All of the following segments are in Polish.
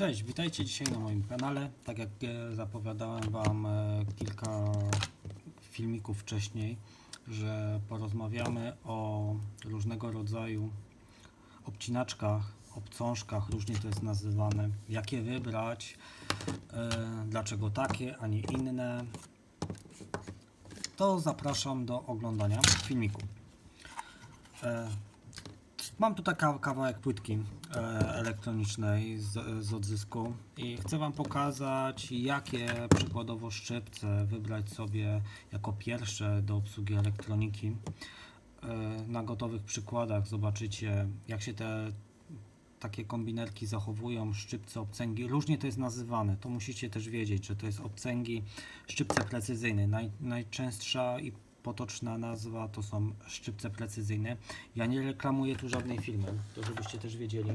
Cześć, witajcie dzisiaj na moim kanale. Tak jak e, zapowiadałem Wam e, kilka filmików wcześniej, że porozmawiamy o różnego rodzaju obcinaczkach, obcążkach, różnie to jest nazywane, jakie wybrać, e, dlaczego takie, a nie inne. To zapraszam do oglądania filmiku. Mam tutaj ka- kawałek płytki e, elektronicznej z, z odzysku i chcę Wam pokazać, jakie przykładowo szczypce wybrać sobie jako pierwsze do obsługi elektroniki. E, na gotowych przykładach zobaczycie, jak się te takie kombinerki zachowują, szczypce, obcęgi. Różnie to jest nazywane. To musicie też wiedzieć, że to jest obcęgi, szczypce precyzyjne. Naj, najczęstsza i potoczna nazwa to są szczypce precyzyjne. Ja nie reklamuję tu żadnej firmy, to żebyście też wiedzieli.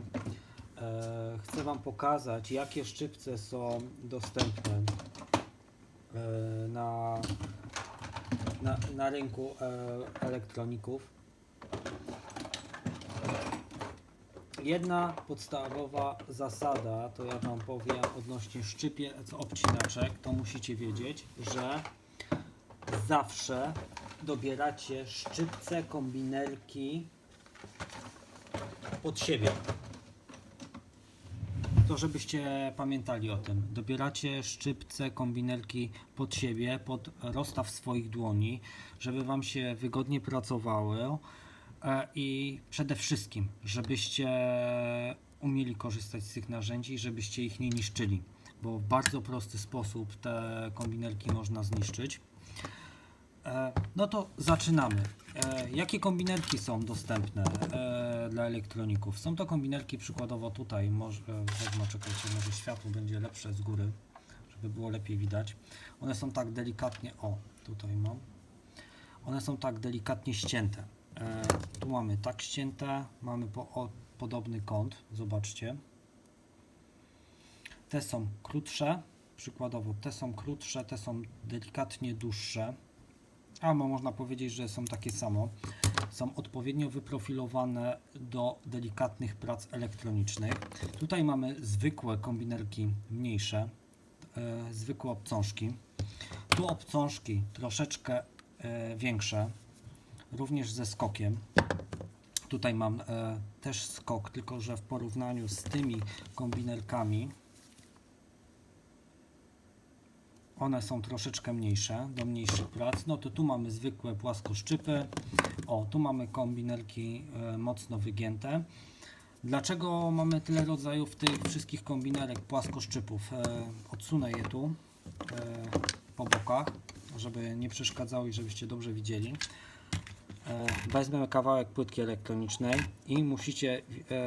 E, chcę Wam pokazać, jakie szczypce są dostępne e, na, na, na rynku e, elektroników. Jedna podstawowa zasada, to ja Wam powiem odnośnie szczypiec obcinaczek, to musicie wiedzieć, że zawsze dobieracie szczypce, kombinerki pod siebie. To żebyście pamiętali o tym. Dobieracie szczypce, kombinerki pod siebie, pod rozstaw swoich dłoni, żeby Wam się wygodnie pracowały e, i przede wszystkim, żebyście umieli korzystać z tych narzędzi żebyście ich nie niszczyli, bo w bardzo prosty sposób te kombinerki można zniszczyć. E, No to zaczynamy. E, Jakie kombinerki są dostępne e, dla elektroników? Są to kombinerki przykładowo tutaj, może, wezmę, czekajcie, może światło będzie lepsze z góry, żeby było lepiej widać. One są tak delikatnie, o, tutaj mam. One są tak delikatnie ścięte. Tu mamy tak ścięte, mamy po, o, podobny kąt, zobaczcie. Te są krótsze, przykładowo te są krótsze, te są delikatnie dłuższe. Albo można powiedzieć, że są takie samo. Są odpowiednio wyprofilowane do delikatnych prac elektronicznych. Tutaj mamy zwykłe kombinerki mniejsze, e, zwykłe obcążki. Tu obcążki troszeczkę e, większe, również ze skokiem. Tutaj mam e, też skok, tylko że w porównaniu z tymi kombinerkami one są troszeczkę mniejsze, do mniejszych prac. No to tu mamy zwykłe płaskoszczypy. O, tu mamy kombinerki e, mocno wygięte. Dlaczego mamy tyle rodzajów tych wszystkich kombinerek płaskoszczypów? E, odsunę je tu e, po bokach, żeby nie przeszkadzały i żebyście dobrze widzieli. Weźmiemy kawałek płytki elektronicznej i musicie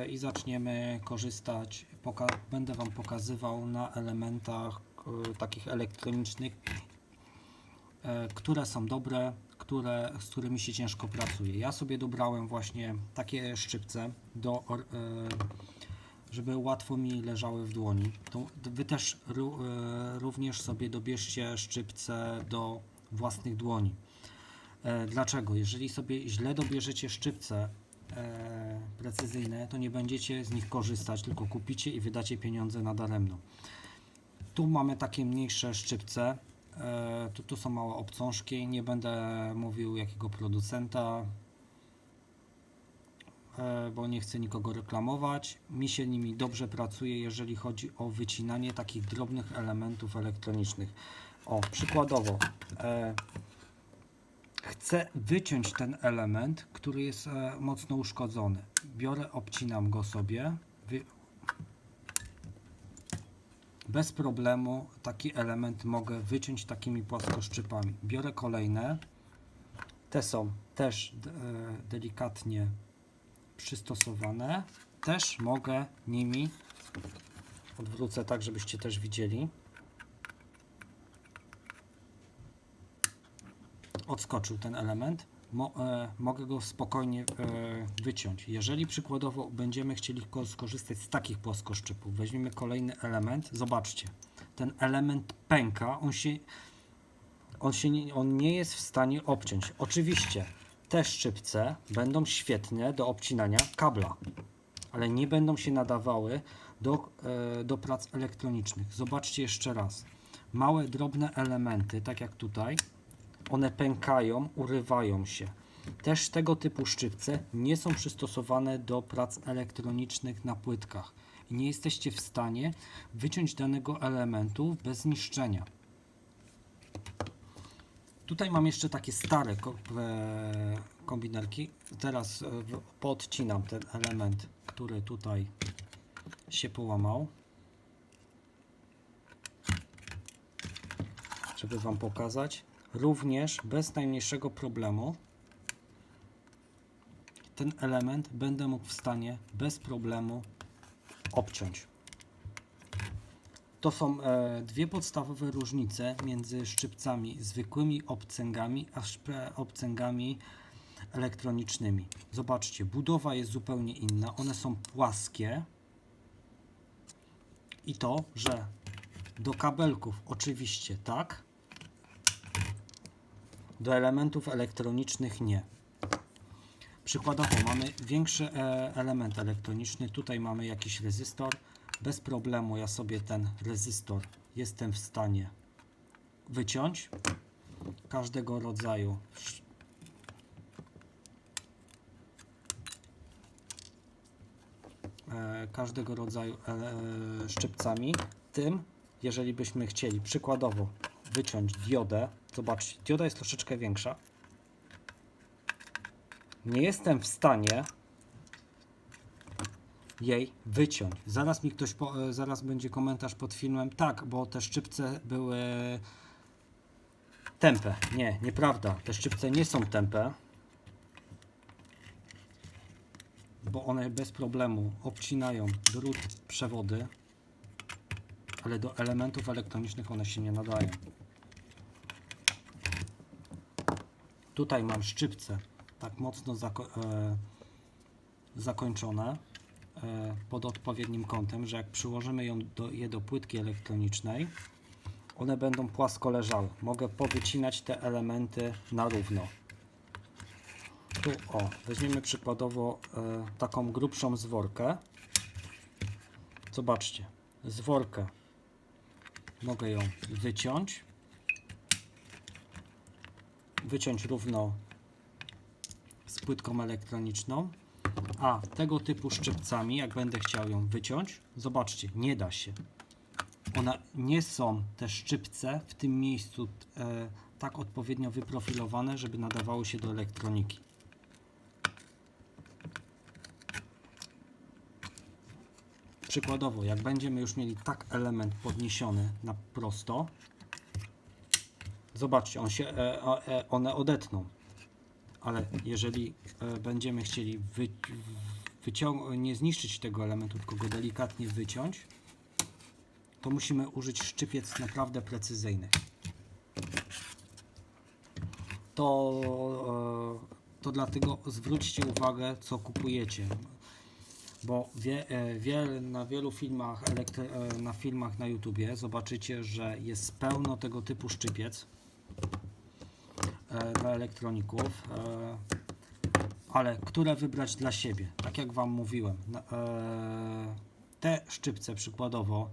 i zaczniemy korzystać. Będę Wam pokazywał na elementach takich elektronicznych, e, które są dobre, które, z którymi się ciężko pracuje. Ja sobie dobrałem właśnie takie szczypce, do, e, żeby łatwo mi leżały w dłoni. Wy też ró- e, również sobie dobierzcie szczypce do własnych dłoni. E, Dlaczego? Jeżeli sobie źle dobierzecie szczypce e, precyzyjne, to nie będziecie z nich korzystać, tylko kupicie i wydacie pieniądze na daremno. Tu mamy takie mniejsze szczypce, e, tu, tu są małe obcążki, nie będę mówił jakiego producenta, e, bo nie chcę nikogo reklamować. Mi się nimi dobrze pracuje, jeżeli chodzi o wycinanie takich drobnych elementów elektronicznych. O, przykładowo, e, chcę wyciąć ten element, który jest mocno uszkodzony. Biorę, obcinam go sobie. Bez problemu taki element mogę wyciąć takimi płaskoszczypami. Biorę kolejne. Te są też e, delikatnie przystosowane. Też mogę nimi odwrócę tak, żebyście też widzieli. odskoczył ten element, mo, e, mogę go spokojnie e, wyciąć. Jeżeli przykładowo będziemy chcieli ko- skorzystać z takich płaskoszczypów, weźmiemy kolejny element, zobaczcie, ten element pęka, on się, on się nie, on nie jest w stanie obciąć. Oczywiście te szczypce będą świetne do obcinania kabla, ale nie będą się nadawały do, e, do prac elektronicznych. Zobaczcie jeszcze raz. Małe, drobne elementy, tak jak tutaj, one pękają, urywają się. Też tego typu szczypce nie są przystosowane do prac elektronicznych na płytkach nie jesteście w stanie wyciąć danego elementu bez zniszczenia. Tutaj mam jeszcze takie stare e, kombinerki. Teraz e, podcinam ten element, który tutaj się połamał. Żeby Wam pokazać. Również bez najmniejszego problemu ten element będę mógł w stanie bez problemu obciąć. To są e, dwie podstawowe różnice między szczypcami zwykłymi obcęgami a obcęgami elektronicznymi. Zobaczcie, budowa jest zupełnie inna. One są płaskie i to, że do kabelków oczywiście tak, do elementów elektronicznych nie. Przykładowo mamy większy e, element elektroniczny, tutaj mamy jakiś rezystor. Bez problemu ja sobie ten rezystor jestem w stanie wyciąć każdego rodzaju e, każdego rodzaju e, szczypcami. Tym, jeżeli byśmy chcieli przykładowo wyciąć diodę, zobaczcie, dioda jest troszeczkę większa, nie jestem w stanie jej wyciąć. Zaraz mi ktoś, po, e, zaraz będzie komentarz pod filmem, tak, bo te szczypce były tępe. Nie, nieprawda. Te szczypce nie są tępe, bo one bez problemu obcinają drut, przewody, ale do elementów elektronicznych one się nie nadają. Tutaj mam szczypce tak mocno zako- e, zakończone e, pod odpowiednim kątem, że jak przyłożymy ją do, je do płytki elektronicznej, one będą płasko leżały. Mogę powycinać te elementy na równo. Tu o, weźmiemy przykładowo e, taką grubszą zworkę. Zobaczcie, zworkę mogę ją wyciąć. Wyciąć równo z płytką elektroniczną, a tego typu szczypcami, jak będę chciał ją wyciąć, zobaczcie, nie da się. One nie są te szczypce w tym miejscu e, tak odpowiednio wyprofilowane, żeby nadawały się do elektroniki. Przykładowo, jak będziemy już mieli tak element podniesiony na prosto, zobaczcie, on się, e, o- e, one odetną ale jeżeli e, będziemy chcieli wy, nie zniszczyć tego elementu, tylko go delikatnie wyciąć, to musimy użyć szczypiec naprawdę precyzyjnych. To, e, to dlatego zwróćcie uwagę, co kupujecie. Bo wie, e, wiel, na wielu filmach, e, na filmach na YouTubie zobaczycie, że jest pełno tego typu szczypiec e, dla elektroników, e, ale które wybrać dla siebie? Tak jak Wam mówiłem, e, te szczypce przykładowo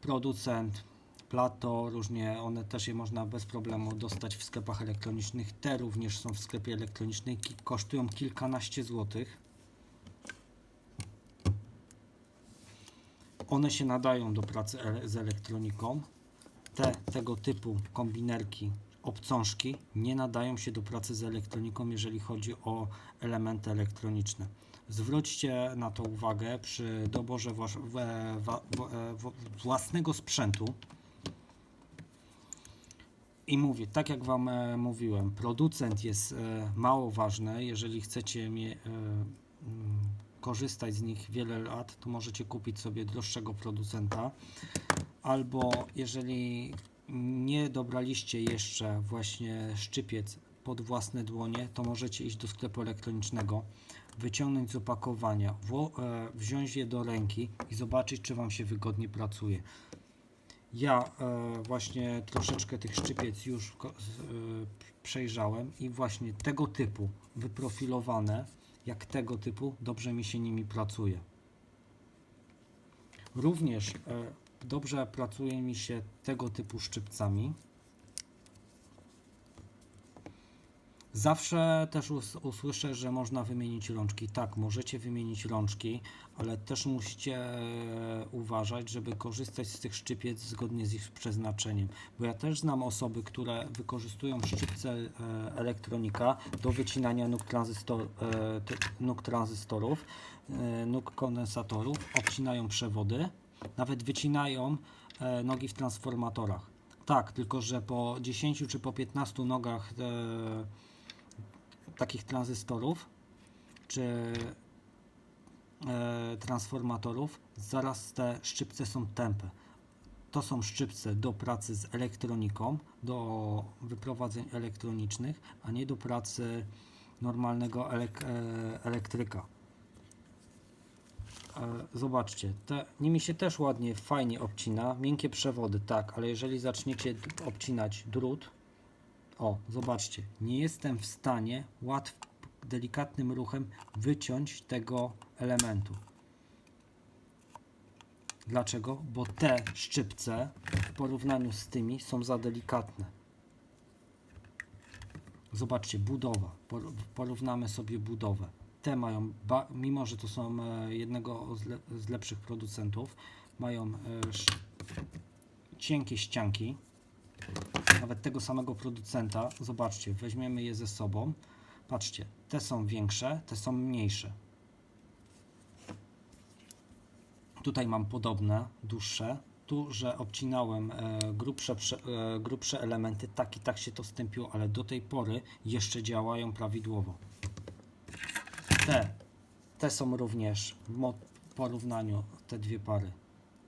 producent, Plato, różnie, one też je można bez problemu dostać w sklepach elektronicznych. Te również są w sklepie elektronicznym, kosztują kilkanaście złotych. One się nadają do pracy z elektroniką. Te tego typu kombinerki, obcążki nie nadają się do pracy z elektroniką, jeżeli chodzi o elementy elektroniczne. Zwróćcie na to uwagę przy doborze wa, wo- e, wo- własnego sprzętu. I mówię, tak jak Wam e, mówiłem, producent jest e, mało ważny. Jeżeli chcecie mm, korzystać z nich wiele lat, to możecie kupić sobie droższego producenta. Albo jeżeli nie dobraliście jeszcze właśnie szczypiec pod własne dłonie, to możecie iść do sklepu elektronicznego, wyciągnąć z opakowania, e, wziąć je do ręki i zobaczyć, czy Wam się wygodnie pracuje. Ja e, właśnie troszeczkę tych szczypiec już e, przejrzałem i właśnie tego typu wyprofilowane jak tego typu, dobrze mi się nimi pracuje. Również dobrze pracuje mi się tego typu szczypcami. Zawsze też us usłyszę, że można wymienić rączki. Tak, możecie wymienić rączki, ale też musicie e, uważać, żeby korzystać z tych szczypiec zgodnie z ich przeznaczeniem. Bo ja też znam osoby, które wykorzystują szczypce e, elektronika do wycinania nóg, tranzystor, e, nóg tranzystorów, nóg kondensatorów, obcinają przewody, nawet wycinają e, nogi w transformatorach. Tak, tylko że po 10 czy po 15 nogach e, takich tranzystorów czy e, transformatorów, zaraz te szczypce są tępe. To są szczypce do pracy z elektroniką, do wyprowadzeń elektronicznych, a nie do pracy normalnego elek, elektryka. E, Zobaczcie, te, nimi się też ładnie, fajnie obcina. Miękkie przewody, tak, ale jeżeli zaczniecie obcinać drut, o, zobaczcie, nie jestem w stanie łatw, delikatnym ruchem wyciąć tego elementu. Dlaczego? Bo te szczypce w porównaniu z tymi są za delikatne. Zobaczcie, budowa. Por- Porównamy sobie budowę. Te mają, mimo że to są e, jednego z, le- z lepszych producentów, mają e, cienkie ścianki. Nawet tego samego producenta. Zobaczcie, weźmiemy je ze sobą. Patrzcie, te są większe, te są mniejsze. Tutaj mam podobne, dłuższe. Tu, że obcinałem e, grubsze, grubsze elementy, tak i tak się to stępiło, ale do tej pory jeszcze działają prawidłowo. Te, te są również w porównaniu te dwie pary.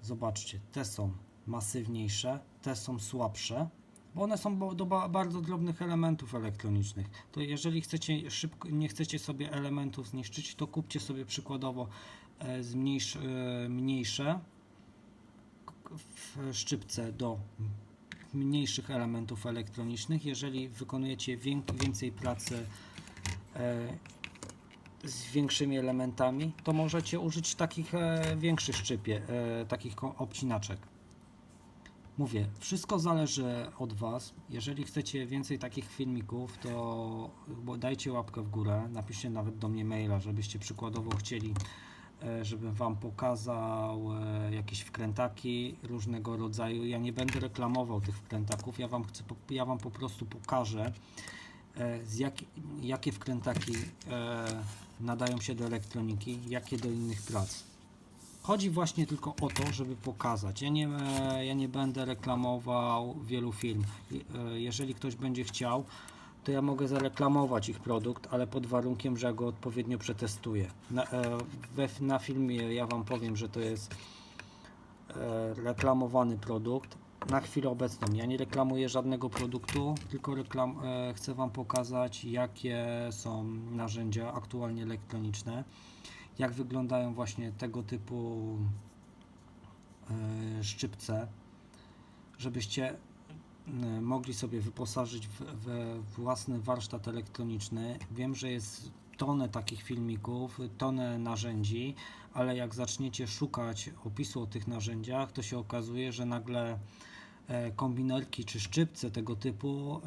Zobaczcie, te są masywniejsze, te są słabsze, bo one są do ba- bardzo drobnych elementów elektronicznych. To jeżeli chcecie szybko, nie chcecie sobie elementów zniszczyć, to kupcie sobie przykładowo e, zmniejsz, e, mniejsze w szczypce do mniejszych elementów elektronicznych. Jeżeli wykonujecie wię- więcej pracy e, z większymi elementami, to możecie użyć takich e, większych szczypie, e, takich obcinaczek. Mówię, wszystko zależy od Was. Jeżeli chcecie więcej takich filmików, to dajcie łapkę w górę, napiszcie nawet do mnie maila, żebyście przykładowo chcieli, e, żebym Wam pokazał e, jakieś wkrętaki różnego rodzaju. Ja nie będę reklamował tych wkrętaków, ja Wam, chcę, ja wam po prostu pokażę, z jak, jakie wkrętaki e, nadają się do elektroniki, jakie do innych prac. Chodzi właśnie tylko o to, żeby pokazać. Ja nie, e, ja nie będę reklamował wielu firm. Je- e, Jeżeli ktoś będzie chciał, to ja mogę zareklamować ich produkt, ale pod warunkiem, że ja go odpowiednio przetestuję. Na, e, we, na filmie ja Wam powiem, że to jest e, reklamowany produkt. Na chwilę obecną ja nie reklamuję żadnego produktu, tylko reklam, e, chcę Wam pokazać, jakie są narzędzia aktualnie elektroniczne, jak wyglądają właśnie tego typu e, szczypce, żebyście e, mogli sobie wyposażyć w, własny warsztat elektroniczny. Wiem, że jest tonę takich filmików, tonę narzędzi, ale jak zaczniecie szukać opisu o tych narzędziach, to się okazuje, że nagle kombinerki czy szczypce tego typu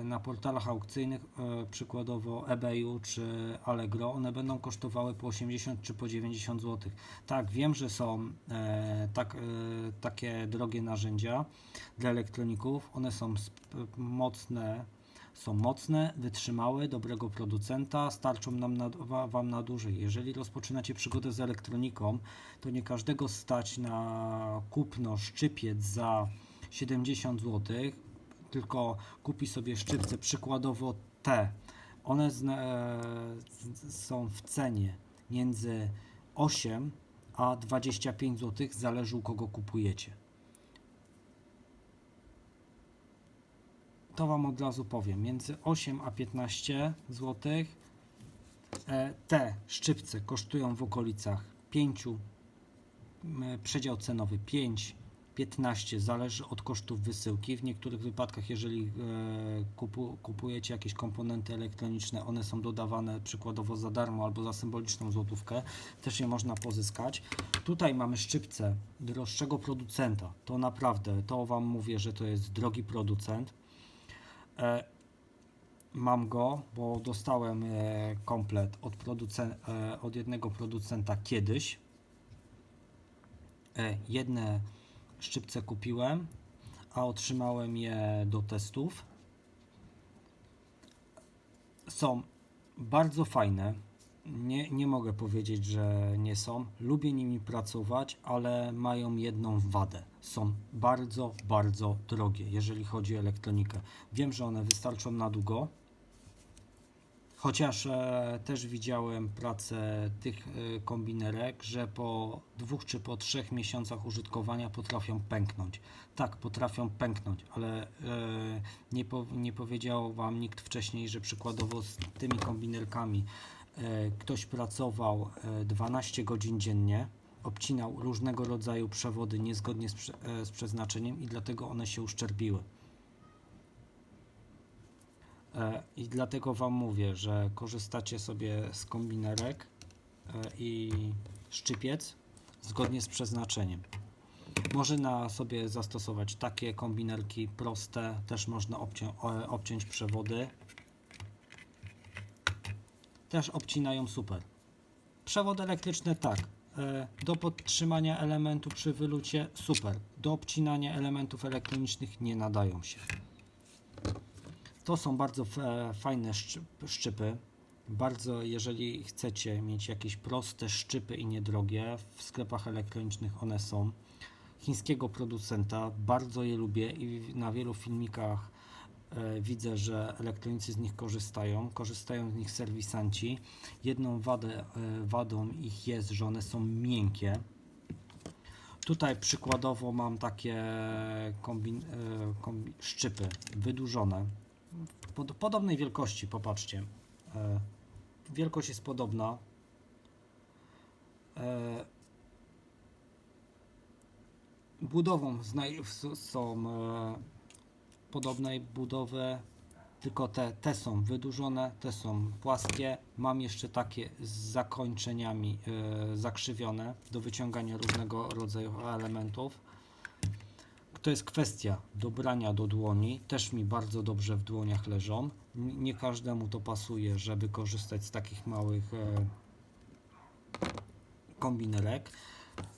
e, na portalach aukcyjnych, e, przykładowo eBayu czy Allegro, one będą kosztowały po 80 czy po 90 zł. Tak, wiem, że są e, tak, e, takie drogie narzędzia dla elektroników, one są mocne, są mocne, wytrzymałe, dobrego producenta, starczą nam na, wa- Wam na dłużej. Jeżeli rozpoczynacie przygodę z elektroniką, to nie każdego stać na kupno szczypiec za 70 zł, tylko kupi sobie szczypce, przykładowo te. One e, z- są w cenie między 8 a 25 zł, zależy u kogo kupujecie. To Wam od razu powiem, między 8 a 15 zł. E, te szczypce kosztują w okolicach 5, m, przedział cenowy 5, 15 zależy od kosztów wysyłki. W niektórych wypadkach, jeżeli e, kupu, kupujecie jakieś komponenty elektroniczne, one są dodawane przykładowo za darmo albo za symboliczną złotówkę, też je można pozyskać. Tutaj mamy szczypce droższego producenta. To naprawdę, to Wam mówię, że to jest drogi producent. E, mam go, bo dostałem e, komplet od, producen- od jednego producenta kiedyś. Jedne szczypce kupiłem, a otrzymałem je do testów. Są bardzo fajne. Nie, nie mogę powiedzieć, że nie są. Lubię nimi pracować, ale mają jedną wadę. Są bardzo, bardzo drogie, jeżeli chodzi o elektronikę. Wiem, że one wystarczą na długo. Chociaż e, też widziałem pracę tych e, kombinerek, że po dwóch czy po trzech miesiącach użytkowania potrafią pęknąć. Tak, potrafią pęknąć, ale e, nie, po, nie powiedział Wam nikt wcześniej, że przykładowo z tymi kombinerkami ktoś pracował e, 12 godzin dziennie, obcinał różnego rodzaju przewody niezgodnie z, z przeznaczeniem i dlatego one się uszczerbiły. E, I dlatego Wam mówię, że korzystacie sobie z kombinerek e, i szczypiec zgodnie z przeznaczeniem. Można sobie zastosować takie kombinerki proste, też można obcią- obciąć przewody. Też obcinają super. Przewody elektryczne tak. e, Do podtrzymania elementu przy wylucie super. Do obcinania elementów elektronicznych nie nadają się. To są bardzo fajne szczy- szczypy. Bardzo, jeżeli chcecie mieć jakieś proste szczypy i niedrogie, w sklepach elektronicznych one są. Chińskiego producenta, bardzo je lubię i na wielu filmikach e, widzę, że elektronicy z nich korzystają. Korzystają z nich serwisanci. Jedną wadę, e, wadą ich jest, że one są miękkie. Tutaj przykładowo mam takie e, szczypy wydłużone. Pod, podobnej wielkości, popatrzcie. E, wielkość jest podobna. E, budową są e, podobnej budowy, tylko te, te są wydłużone, te są płaskie. Mam jeszcze takie z zakończeniami e, zakrzywione do wyciągania różnego rodzaju elementów. To jest kwestia dobrania do dłoni. Też mi bardzo dobrze w dłoniach leżą. Nie każdemu to pasuje, żeby korzystać z takich małych e, kombinerek.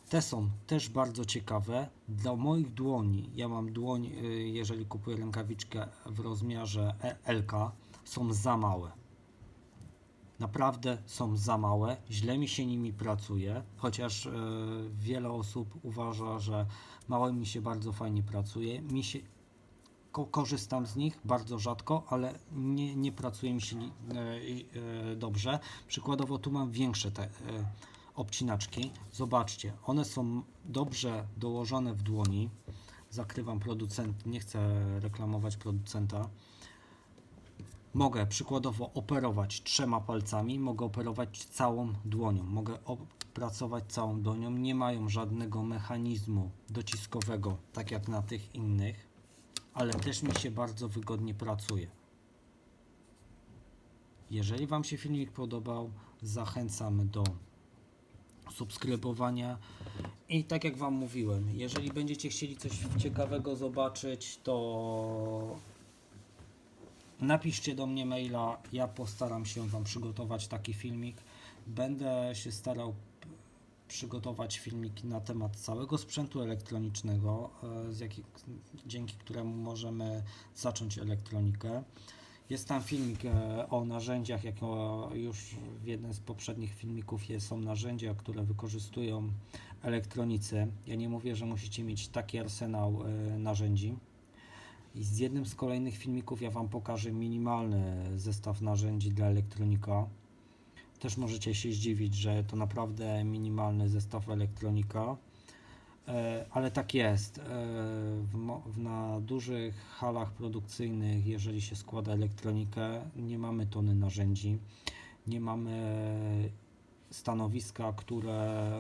Te są też bardzo ciekawe. Dla moich dłoni, ja mam dłoń, y, jeżeli kupuję rękawiczkę w rozmiarze E- LK, są za małe. Naprawdę są za małe, źle mi się nimi pracuje, chociaż e, wiele osób uważa, że małe mi się bardzo fajnie pracuje. Mi się, ko korzystam z nich bardzo rzadko, ale nie, nie pracuje mi się i- e, dobrze. Przykładowo tu mam większe te e, obcinaczki. Zobaczcie, one są dobrze dołożone w dłoni. Zakrywam producent, nie chcę reklamować producenta. Mogę przykładowo operować trzema palcami, mogę operować całą dłonią, mogę opracować całą dłonią. Nie mają żadnego mechanizmu dociskowego, tak jak na tych innych, ale też mi się bardzo wygodnie pracuje. Jeżeli Wam się filmik podobał, zachęcamy do subskrybowania. I tak jak Wam mówiłem, jeżeli będziecie chcieli coś ciekawego zobaczyć, to napiszcie do mnie maila. Ja postaram się Wam przygotować taki filmik. Będę się starał przygotować filmiki na temat całego sprzętu elektronicznego, e, jakich, dzięki któremu możemy zacząć elektronikę. Jest tam filmik e, o narzędziach, jak już w jednym z poprzednich filmików są narzędzia, które wykorzystują elektronicy. Ja nie mówię, że musicie mieć taki arsenał e, narzędzi. I z jednym z kolejnych filmików ja Wam pokażę minimalny zestaw narzędzi dla elektronika. Też możecie się zdziwić, że to naprawdę minimalny zestaw elektronika. E, Ale tak jest. E, na dużych halach produkcyjnych, jeżeli się składa elektronikę, nie mamy tony narzędzi, nie mamy stanowiska, które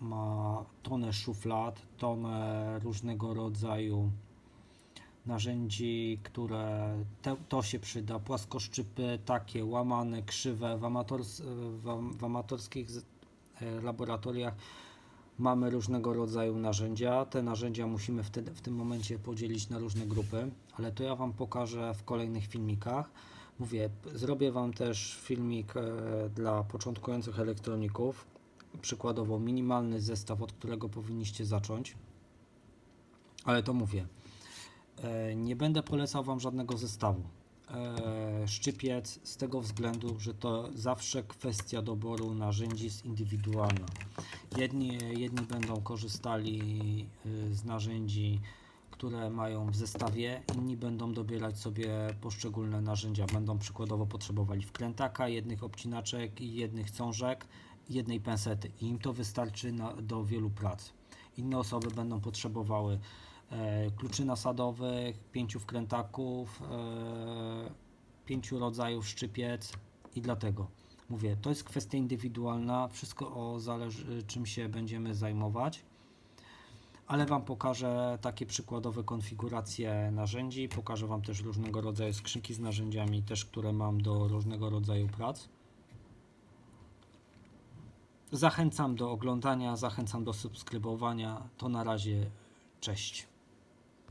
ma tonę szuflad, tonę różnego rodzaju narzędzi, które te, to się przyda, płaskoszczypy takie łamane, krzywe w, amators, w, am- w amatorskich e, laboratoriach mamy różnego rodzaju narzędzia. Te narzędzia musimy wtedy, w tym momencie podzielić na różne grupy, ale to ja Wam pokażę w kolejnych filmikach. Mówię, zrobię Wam też filmik e, dla początkujących elektroników, przykładowo minimalny zestaw, od którego powinniście zacząć. Ale to mówię, e, nie będę polecał Wam żadnego zestawu. E, Szczypiec z tego względu, że to zawsze kwestia doboru narzędzi jest indywidualna. Jedni, jedni będą korzystali y, z narzędzi, które mają w zestawie, inni będą dobierać sobie poszczególne narzędzia. Będą przykładowo potrzebowali wkrętaka, jednych obcinaczek jednych cążek, jednej pensety. I im to wystarczy na, do wielu prac. Inne osoby będą potrzebowały e, kluczy nasadowych, pięciu wkrętaków, e, pięciu rodzajów szczypiec i dlatego mówię, to jest kwestia indywidualna, wszystko o zależy czym się będziemy zajmować. Ale Wam pokażę takie przykładowe konfiguracje narzędzi, pokażę Wam też różnego rodzaju skrzynki z narzędziami, też które mam do różnego rodzaju prac. Zachęcam do oglądania, zachęcam do subskrybowania. To na razie, cześć.